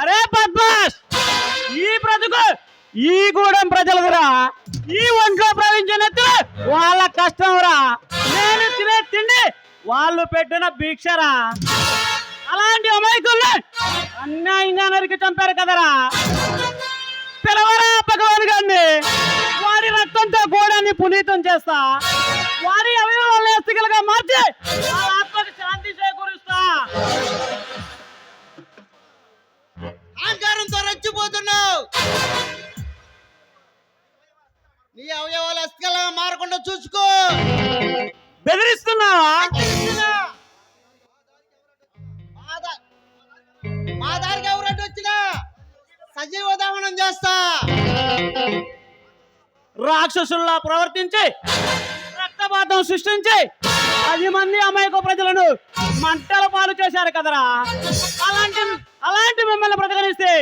అరే పద్మాస్! ఈ బ్రతుకు ఈ గూడెం ప్రజలదురా. ఈ ఒంట్లో ప్రవహించిన వాళ్ళ వాళ్ళ కష్టంరా. నేను తినే తిండి వాళ్ళు పెట్టిన భిక్షరా. అలాంటి అమాయకుల్ని అన్యాయంగా నరికి చంపారు కదరా. పిలవరా భగవాన్ గారిని? వారి రక్తంతో గోడాన్ని పునీతం చేస్తా. వారి అవయవాలను ఎస్తికలుగా మార్చి వాళ్ళ ఆత్మకు శాంతి చేకూరుస్తా. అహంకారంతో రెచ్చిపోతున్నావు నీ అవయవాలు అస్థికలా మారకుండా చూసుకో. బెదిరిస్తున్నావా? మా దారికి ఎవరంటే వచ్చినా సజీవ దహనం చేస్తా. రాక్షసుల్లా ప్రవర్తించి రక్తపాతం సృష్టించి పది మంది అమాయక ప్రజలను మంటల పాలు చేశారు కదరా. అలాంటి అలాంటి మిమ్మల్ని ప్రతిగణిస్తే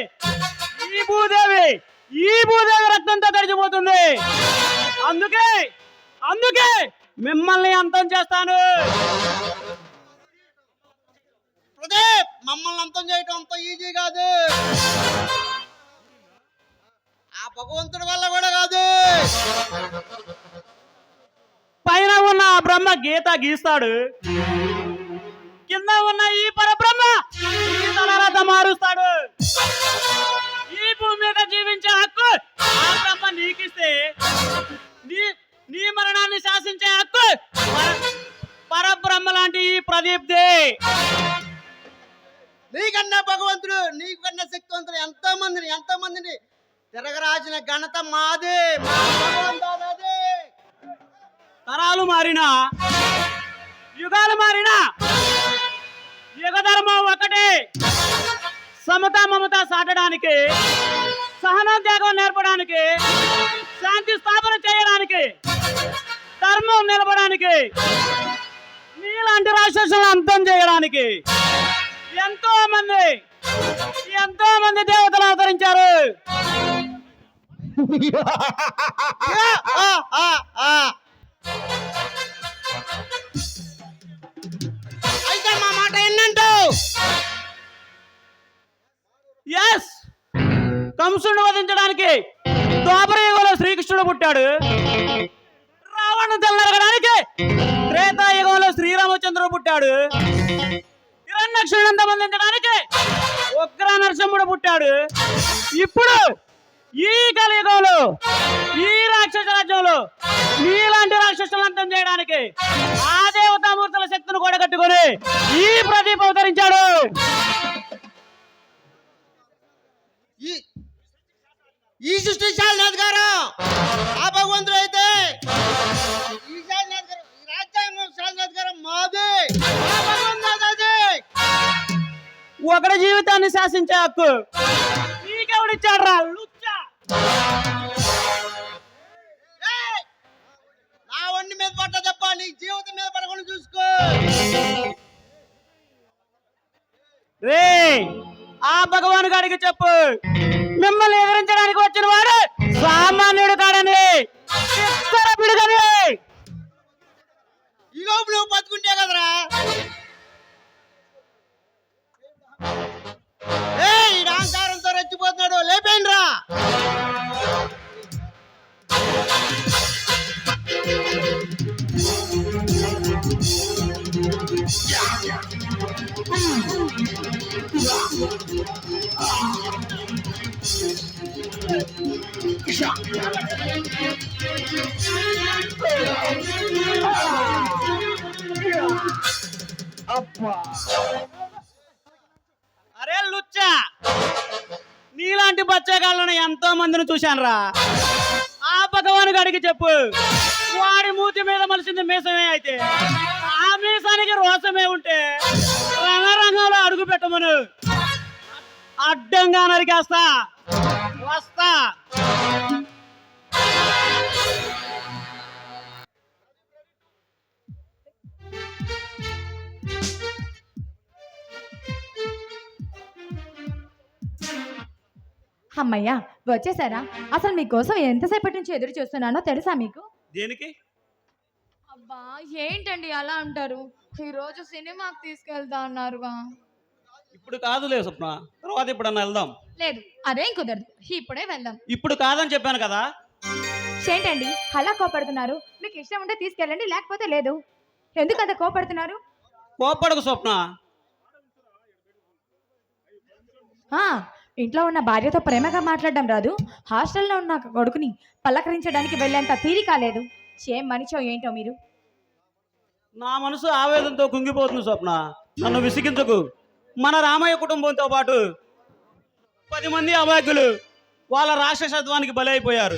ఈ భూదేవి ఈ భూదేవి రక్తంతో తడిచిపోతుంది. అందుకే అందుకే మిమ్మల్ని అంతం చేస్తాను. ప్రదీప్ మమ్మల్ని అంతం చేయటం అంత ఈజీ కాదు. ఆ భగవంతుడి వల్ల కూడా కాదు. పరబ్రహ్మ గీత గీస్తాడు. కింద ఉన్న ఈ పరబ్రహ్మ ఈ మారుస్తాడు. ఈ భూమి మీద జీవించే హక్కు పరబ్రహ్మ నీకిస్తే నీ నీ మరణాన్ని శాసించే హక్కు పరబ్రహ్మ లాంటి ఈ ప్రదీప్ దే నీకన్నా భగవంతుడు నీకన్నా శక్తివంతుడు ఎంతో మందిని ఎంతో మందిని తిరగరాసిన ఘనత మాదే. మా భగవంతుడు తరాలు మారినా యుగాలు మారినా యుగ ధర్మం ఒకటే సమత మమత సాటడానికి సహన త్యాగం నేర్పడానికి శాంతి స్థాపన చేయడానికి ధర్మం నిలపడానికి మీలాంటి రాక్షసులను అంతం చేయడానికి ఎంతో మంది ఎంతో మంది దేవతలు అవతరించారు. ఆ, ఎస్ కంసుని వధించడానికి ద్వాపరయుగంలో శ్రీకృష్ణుడు పుట్టాడు. రావణు తెల్లరగడానికి త్రేతాయుగంలో శ్రీరామచంద్రుడు పుట్టాడు. హిరణ్యక్షుడిని బంధించడానికి ఉగ్ర నరసింహుడు పుట్టాడు. ఇప్పుడు ఈ కలియుగంలో ఈ రాక్షస రాజ్యంలో నీలాంటి రాక్షసులను అంతం చేయడానికి ఆ దేవతామూర్తుల శక్తిని కూడగట్టుకొని ఈ ప్రదీప్ అవతరించాడు ఈ సృష్టి శాలనాథ్ గారు! ఆ భగవంతుడు అయితే ఈ శాలనాథ్ గారు ఈ రాజ్యాంగం శాలనాథ్ గారు మాది. ఒకరి జీవితాన్ని శాసించే హక్కు నీకెవడిచ్చాడు రా లుచ్చా! ఏయ్! నా వండి మీద పట్ట తప్ప నీ జీవితం మీద పడకుండా చూసుకో. రే ఆ భగవాన్ గారికి చెప్పు. మిమ్మల్ని వివరించడానికి వచ్చిన వాడు సామాన్యుడు కాడని. పిడుగని ఈ లోపు నువ్వు బతుకుంటే కదరా? ఏ రెచ్చిపోతున్నాడు. లేపేయండి రా అరే లుచ్చా నీలాంటి బచ్చగాళ్ళను ఎంతో మందిని చూశాను రా ఆ భగవాన్ గారికి చెప్పు వాడి మూతి మీద మలిసింది మీసమే అయితే. ఆ మీసానికి రోసమే ఉంటే రంగరంగంలో అడుగు పెట్టమను. అడ్డంగా నరికేస్తా. వస్తా. అమ్మయ్యా వచ్చేసారా? అసలు మీకోసం ఎంతసేపటి నుంచి ఎదురు చూస్తున్నానో తెలుసా మీకు? దేనికి? అబ్బా ఏంటండి అలా అంటారు? ఈరోజు సినిమాకి తీసుకెళ్తా అన్నారుగా. ఇప్పుడు కాదులే స్వప్న తర్వాత ఇప్పుడన్నా వెళ్దాం. లేదు అదేం కుదరదు ఇప్పుడే వెళ్దాం. ఇప్పుడు కాదని చెప్పాను కదా. ఏంటండి అలా కోపడుతున్నారు? మీకు ఇష్టం ఉంటే తీసుకెళ్ళండి లేకపోతే లేదు. ఎందుకు అంత కోపడుతున్నారు? కోప్పడకు స్వప్న. ఇంట్లో ఉన్న భార్యతో ప్రేమగా మాట్లాడడం రాదు. హాస్టల్లో ఉన్న కొడుకుని పలకరించడానికి వెళ్ళేంత తీరిక లేదు సేమ్ మనిషో ఏంటో మీరు? నా మనసు ఆవేదనతో కుంగిపోతుంది స్వప్న. నన్ను విసిగించకు. మన రామయ్య కుటుంబంతో పాటు పది మంది అమాయకులు వాళ్ళ రాక్షసత్వానికి బలైపోయారు.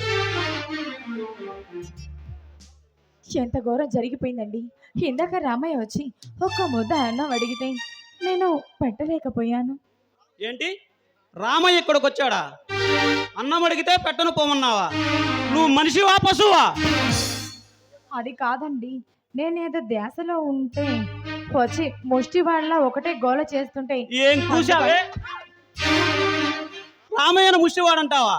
ఎంత ఘోరం జరిగిపోయిందండి. ఇందాక రామయ్య వచ్చి ఒక్క ముద్ద అన్నం అడిగితే నేను పెట్టలేకపోయాను. ఏంటి? రామయ్య ఇక్కడికి వచ్చాడా అన్నం అడిగితే పెట్టను పోమన్నావా? నువ్వు మనిషివా పశువా? అది కాదండి. నేనేదో ధ్యాసలో ఉంటే వచ్చి ముష్టి వాళ్ళ ఒకటే గోల చేస్తుంటే. ఏం కూసావే రామయ్యను ముష్టివాడంటావా?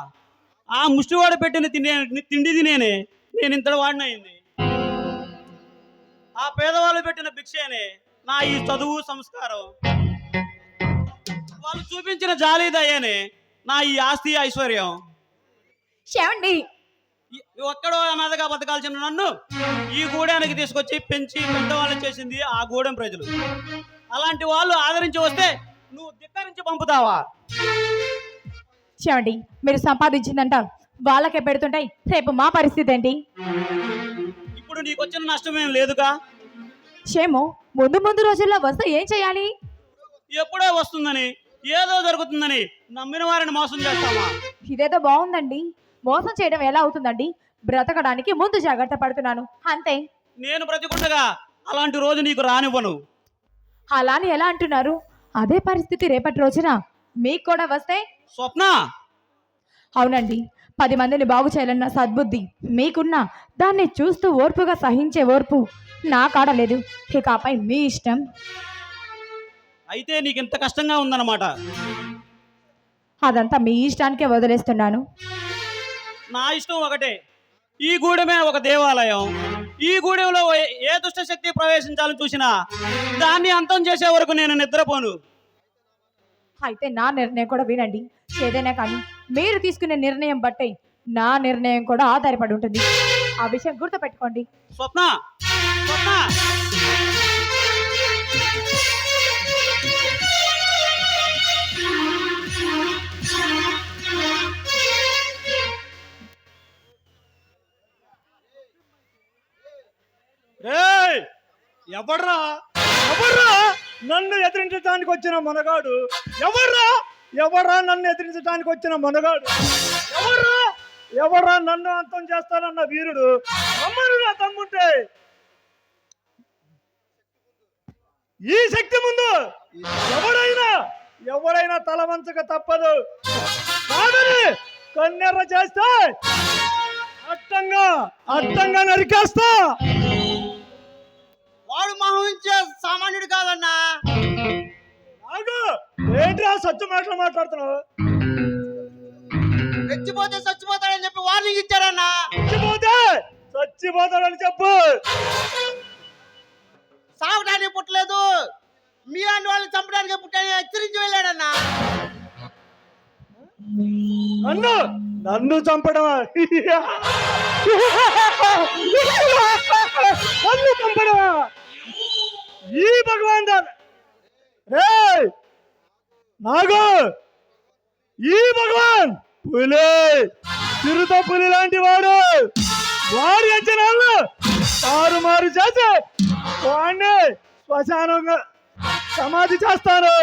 ఆ ముష్టివాడు పెట్టిన తినే తిండి తినేనే నేను ఇంతటి వాడినయింది ఆ పేదవాళ్ళు పెట్టిన భిక్షేనే నా ఈ చదువు సంస్కారం. వాళ్ళు చూపించిన జాలి దయనే నా ఈ ఆస్తి ఐశ్వర్యం. చెవండి ఒక్కడో అనాథగా బతకాల్సిన నన్ను ఈ గూడానికి తీసుకొచ్చి పెంచి పెద్దవాళ్ళు చేసింది ఆ గూడెం ప్రజలు. అలాంటి వాళ్ళు ఆదరించి వస్తే నువ్వు ధిక్కరించి పంపుతావా? చెవండి మీరు సంపాదించిందంట. వాళ్ళకే పెడుతుంటాయి. రేపు మా పరిస్థితి ఏంటి? ఇప్పుడు నీకు వచ్చిన నష్టమేం లేదుగా? క్షేమో ముందు ముందు రోజుల్లో వస్తే ఏం చేయాలి? ఎప్పుడో వస్తుందని ఏదో జరుగుతుందని నమ్మిన వారిని మోసం చేస్తామా ఇదేదో బాగుందండి. మోసం చేయడం ఎలా అవుతుందండి? బ్రతకడానికి ముందు జాగ్రత్త పడుతున్నాను. అంతే. నేను బ్రతికుండగా అలాంటి రోజు నీకు రానివ్వను. అలా అని ఎలా అంటున్నారు? అదే పరిస్థితి రేపటి రోజున మీకు కూడా వస్తే? స్వప్న! అవునండి. పది మందిని బాగు చేయాలన్న సద్బుద్ధి మీకున్న దాన్ని చూస్తూ ఓర్పుగా సహించే ఓర్పు నా కాడ లేదు ఇకపై మీ ఇష్టం. అయితే నీకు ఇంత కష్టంగా ఉందన్నమాట. అదంతా మీ ఇష్టానికే వదిలేస్తున్నాను. నా ఇష్టం ఒకటే. ఈ గూడెమే ఒక దేవాలయం. ఈ గూడెంలో ఏ- దుష్ట శక్తి ప్రవేశించాలని చూసినా దాన్ని అంతం చేసే వరకు నేను నిద్రపోను. అయితే నా నిర్ణయం కూడా వినండి. ఏదైనా కానీ మీరు తీసుకునే నిర్ణయం బట్టే నా నిర్ణయం కూడా ఆధారపడి ఉంటుంది. ఆ విషయం గుర్తుపెట్టుకోండి. స్వప్న స్వప్న. ఎవర్రా? ఎవర్రా నన్ను ఎదిరించడానికి వచ్చిన మనగాడు? ఎవర్రా? ఎవర్రా నన్ను ఎదిరించడానికి వచ్చిన మనగాడు? ఎవర్రా? ఎవర్రా నన్ను అంతం చేస్తానన్న వీరుడు? అమ్మరుగా తమ్ముంటే. ఈ శక్తి ముందు ఎవరైనా ఎవరైనా తల వంచక తప్పదు. కాదని కన్నెర్ర చేస్తే అట్టంగా అట్టంగా నరికేస్తా. మహించే సామాన్యుడు కాదన్నా. ఏంట్రా సత్య మాటలు మాట్లాడుతున్నావు? రెచ్చిపోతే చచ్చిపోతాడని చెప్పి వార్నింగ్ ఇచ్చాడన్నా చచ్చిపోతే చచ్చిపోతాడని చెప్పు. సాగడానికి పుట్టలేదు. మీ అన్ని వాళ్ళని చంపడానికి పుట్టాని. హెచ్చరించి వెళ్ళాడన్నా. నన్ను? నన్ను చంపడమా? నన్ను చంపడమా? ఈ భగవాన్ రే! నాగు! ఈ భగవాన్! పులి! చిరుత పులి లాంటి వాడు. వారి అంచనాలను తారుమారు చేసి వాడిని శ్మశానంగా సమాధి చేస్తాను.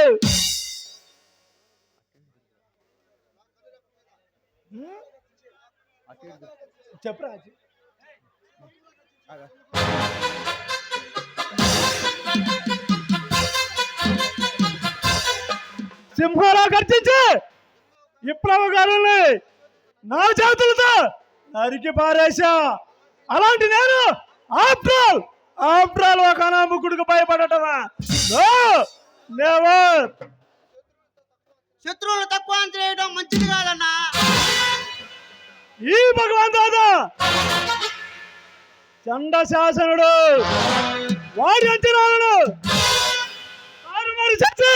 చెప్పరా? సింహాలా గర్జించి! విప్లవకారుల్ని నా చేతులతో నరికి పారేశా! అలాంటి నేను ఆఫ్టర్ ఆఫ్టర్ ఒక అనాముకుడికి భయపడటమా? నెవర్! శత్రువులు తక్కువ అంచనా వేయడం మంచిది కాదన్నా. ఈ భగవాన్ దాదా! చండ శాసనుడు! వాడి అంచనాలను తారుమారు చేసి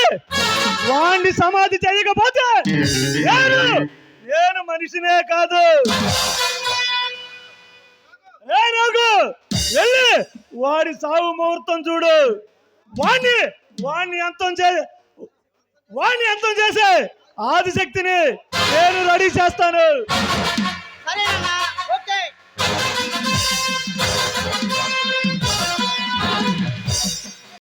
వాణ్ణి సమాధి చేయకపోతే నేను నేను మనిషినే కాదు. ఏ నాకు వెళ్ళి వాడి సాగు ముహూర్తం చూడు. వాణ్ణి వాణ్ణి అంతం చే వాణ్ణి అంతం చేసే ఆదిశక్తిని నేను రెడీ చేస్తాను.